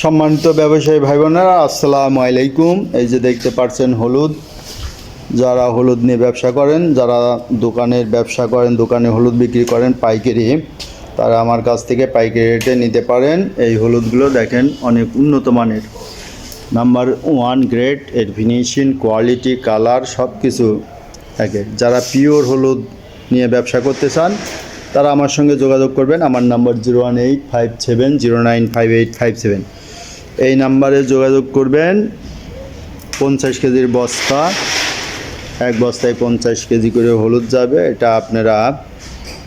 সম্মানিত ব্যবসায়ী ভাই বোনেরা আসসালামু আলাইকুম। এই যে দেখতে পাচ্ছেন হলুদ, যারা হলুদ নিয়ে ব্যবসা করেন, যারা দোকানের ব্যবসা করেন, দোকানে হলুদ বিক্রি করেন, পাইকারি, তারা আমার কাছ থেকে পাইকারি রেটে নিতে পারেন। এই হলুদগুলো দেখেন অনেক উন্নত মানের। নাম্বার ওয়ান গ্রেড, এর ফিনিশিং, কোয়ালিটি, কালার সব কিছু থাকে যারা পিওর হলুদ নিয়ে ব্যবসা করতে চান তারা আমার সঙ্গে যোগাযোগ করবেন। আমার number zero one eight five seven, zero nine five eight five seven. এই নাম্বারে যোগাযোগ করবেন। পঞ্চাশ কেজির বস্তা। এক বস্তায় পঞ্চাশ কেজি করে হলুদ যাবে। এটা আপনারা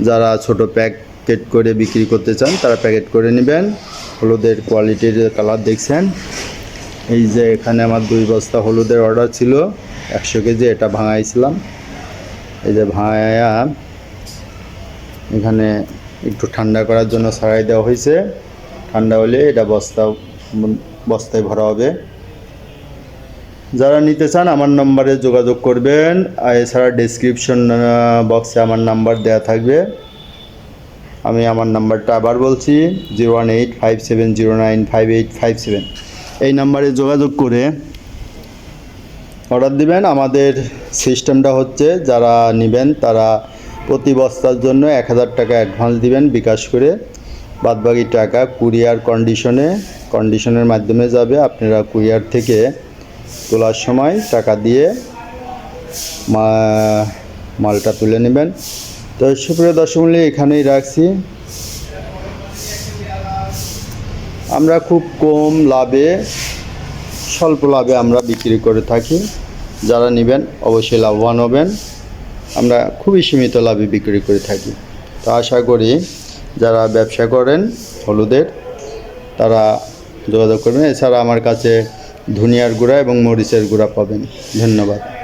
যারা ছোট প্যাকেট করে বিক্রি করতে চান, তারা প্যাকেট করে নেবেন। হলুদের কোয়ালিটির কালার দেখছেন। এই যে এখানে আমার দুই বস্তা হলুদের অর্ডার ছিল। একশো কেজি, এটা ভাঙাইছিলাম। এই যে ভাঙায়া এখানে একটু ঠান্ডা করার জন্য ছাড়াই দেওয়া হয়েছে। ঠান্ডা হলে এটা বস্তা বস্তায় ভরা হবে। যারা নিতে চান আমার নম্বরে যোগাযোগ করবেন। আর এছাড়া ডিসক্রিপশন বক্সে আমার নাম্বার দেওয়া থাকবে। আমি আমার নাম্বারটা আবার বলছি zero one eight five seven zero nine five eight five seven এই নাম্বারে যোগাযোগ করে অর্ডার দিবেন। আমাদের সিস্টেমটা হচ্ছে, যারা নেবেন তারা প্রতি বস্তার জন্য এক হাজার টাকা অ্যাডভান্স দিবেন বিকাশ করে। বাদবাকি টাকা কুরিয়ার কন্ডিশনে কন্ডিশনের মাধ্যমে যাবে। আপনারা কুরিয়ার থেকে তোলার সময় টাকা দিয়ে মালটা তুলে নেবেন। তো সুপ্রিয় দর্শক মূল্য এখানেই রাখছি। আমরা খুব কম লাভে, স্বল্প লাভে আমরা বিক্রি করে থাকি। যারা নেবেন অবশ্যই লাভবান হবেন। আমরা খুবই সীমিত লাভে বিক্রি করে থাকি। তো আশা করি যারা ব্যবসা করেন হলুদের, তারা যোগাযোগ করবেন। এছাড়া আমার কাছে ধুনিয়ার গুঁড়া এবং মরিচের গুঁড়া পাবেন। ধন্যবাদ।